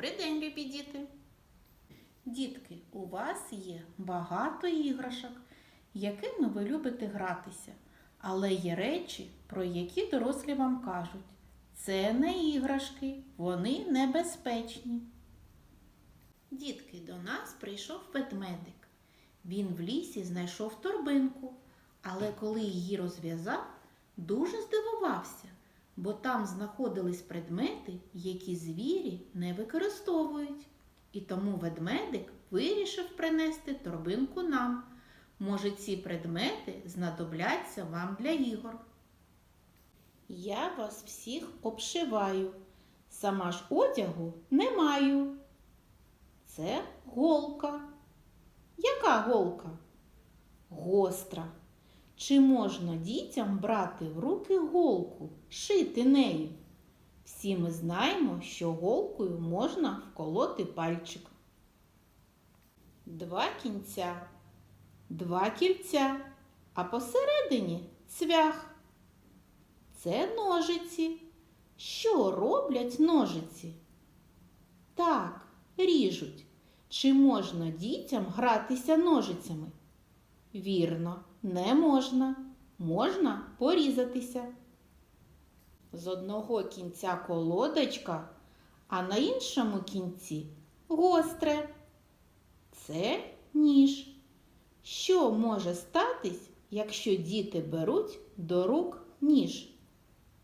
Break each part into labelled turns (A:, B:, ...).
A: Добрий день, любі діти! Дітки, у вас є багато іграшок, якими ви любите гратися, але є речі, про які дорослі вам кажуть. Це не іграшки, вони небезпечні. Дітки, до нас прийшов ведмедик. Він в лісі знайшов торбинку, але коли її розв'язав, дуже здивувався, бо там знаходились предмети, які звірі не використовують. І тому ведмедик вирішив принести торбинку нам. Може, ці предмети знадобляться вам для ігор. Я вас всіх обшиваю, сама ж одягу не маю. Це голка. Яка голка? Гостра. Чи можна дітям брати в руки голку, шити нею? Всі ми знаємо, що голкою можна вколоти пальчик. Два кінця, два кільця, а посередині цвях. Це ножиці. Що роблять ножиці? Так, ріжуть. Чи можна дітям гратися ножицями? Вірно, не можна. Можна порізатися. З одного кінця колодочка, а на іншому кінці гостре. Це ніж. Що може статись, якщо діти беруть до рук ніж?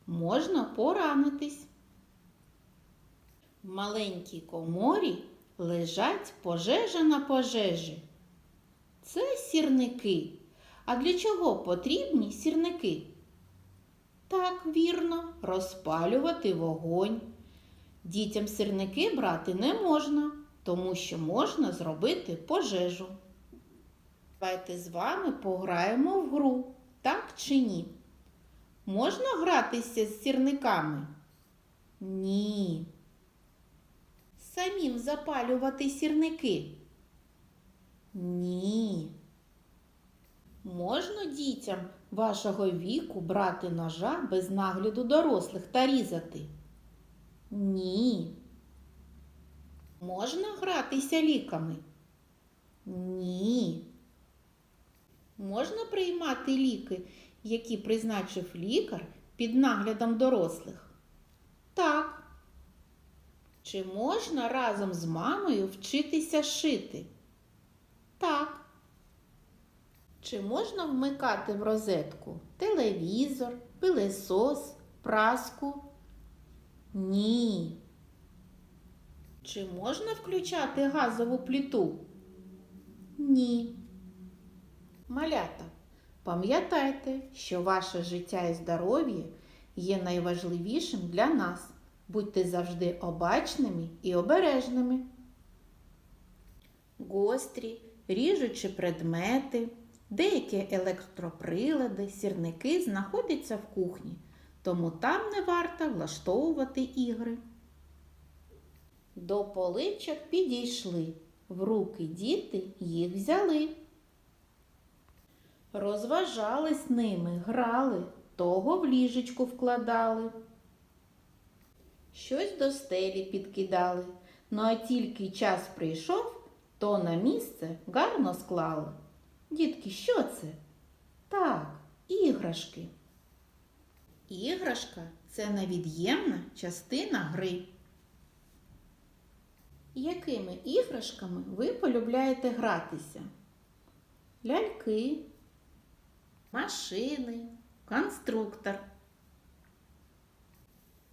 A: Можна поранитись. В маленькій коморі лежать пожежа на пожежі. Це сірники. А для чого потрібні сірники? Так, вірно, розпалювати вогонь. Дітям сірники брати не можна, тому що можна зробити пожежу. Давайте з вами пограємо в гру, так чи ні? Можна гратися з сірниками? Ні. Самим запалювати сірники? Ні. Можна дітям вашого віку брати ножа без нагляду дорослих та різати? Ні. Можна гратися ліками? Ні. Можна приймати ліки, які призначив лікар під наглядом дорослих? Так. Чи можна разом з мамою вчитися шити? Так. Чи можна вмикати в розетку телевізор, пилесос, праску? Ні. Чи можна включати газову плиту? Ні. Малята, пам'ятайте, що ваше життя і здоров'я є найважливішим для нас. Будьте завжди обачними і обережними. Гострі, ріжучі предмети, деякі електроприлади, сірники знаходяться в кухні, тому там не варто влаштовувати ігри. До поличок підійшли, в руки діти їх взяли. Розважались ними, грали, того в ліжечку вкладали. Щось до стелі підкидали, ну а тільки час прийшов, то на місце гарно склали. Дітки, що це? Так, іграшки. Іграшка це невід'ємна частина гри. Якими іграшками ви полюбляєте гратися? Ляльки, машини, конструктор.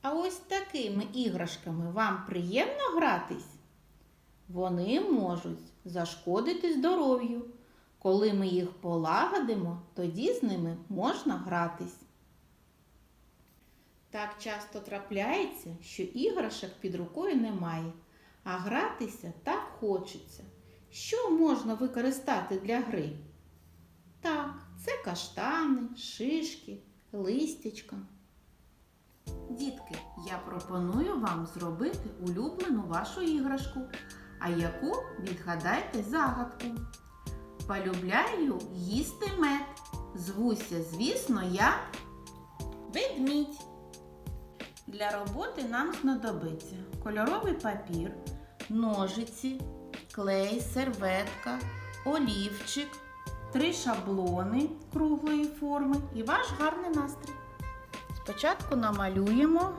A: А ось такими іграшками вам приємно гратись? Вони можуть зашкодити здоров'ю. Коли ми їх полагодимо, тоді з ними можна гратись. Так часто трапляється, що іграшок під рукою немає, а гратися так хочеться. Що можна використати для гри? Так, це каштани, шишки, листячка. Дітки, я пропоную вам зробити улюблену вашу іграшку, а яку відгадайте загадку. Полюбляю їсти мед. Звуся, звісно, я ведмідь. Для роботи нам знадобиться кольоровий папір, ножиці, клей, серветка, олівчик, три шаблони круглої форми і ваш гарний настрій. Спочатку намалюємо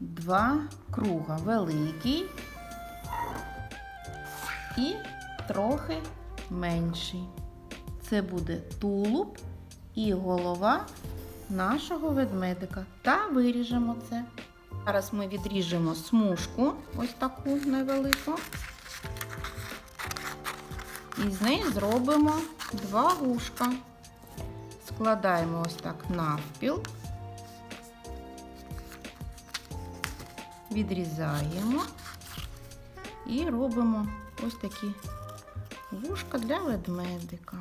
A: два круга великий і трохи менший. Це буде тулуб і голова нашого ведмедика та виріжемо це. Зараз ми відріжемо смужку, ось таку невелику. І з неї зробимо два вушка. Складаємо ось так навпіл, відрізаємо і робимо ось такі вушка для ведмедика.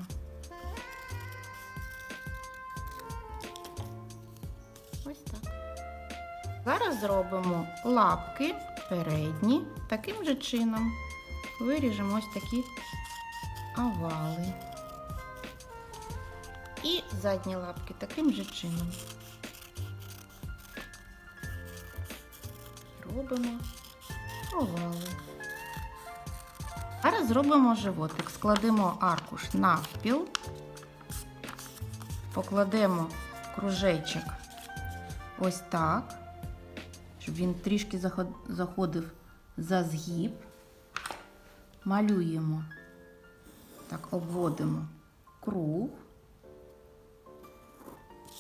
A: Ось так. Зараз зробимо лапки передні таким же чином. Виріжемо ось такі овали. І задні лапки таким же чином. Робимо овали. Зараз зробимо животик. Складемо аркуш навпіл, покладемо кружечок ось так, щоб він трішки заходив за згиб. Малюємо, так, обводимо круг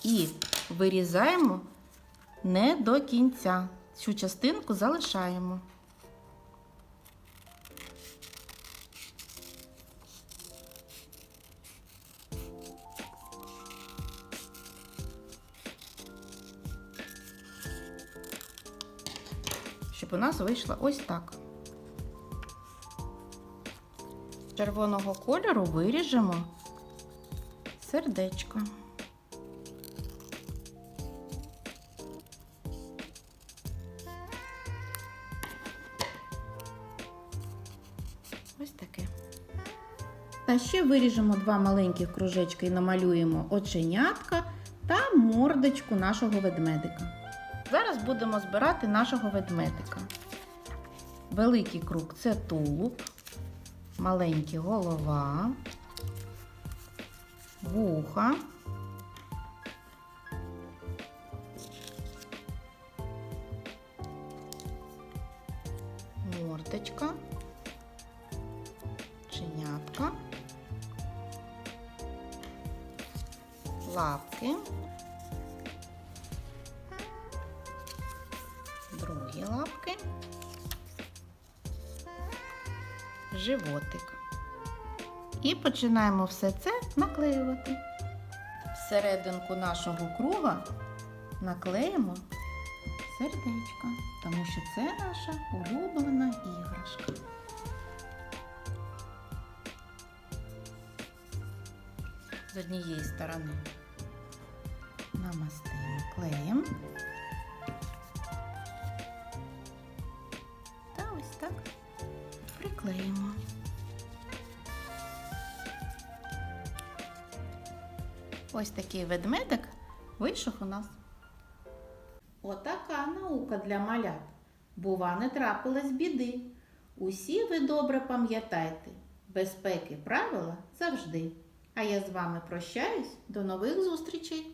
A: і вирізаємо не до кінця. Цю частинку залишаємо. Щоб у нас вийшло ось так. З червоного кольору виріжемо сердечко. Ось таке. Та ще виріжемо два маленьких кружечки і намалюємо оченятка та мордочку нашого ведмедика. Зараз будемо збирати нашого ведмедика. Великий круг це тулуб, маленький голова, вуха, мордочка, чинятка, лапки. другі лапки, животик. І починаємо все це наклеювати. Всерединку нашого круга наклеїмо сердечко, тому що це наша улюблена іграшка. З однієї сторони намастимо клеєм. Приклеїмо. Ось такий ведмедик вийшов у нас. Отака наука для малят. Бува, не трапилась біди. Усі ви добре пам'ятайте, безпеки правила завжди. А я з вами прощаюсь. До нових зустрічей!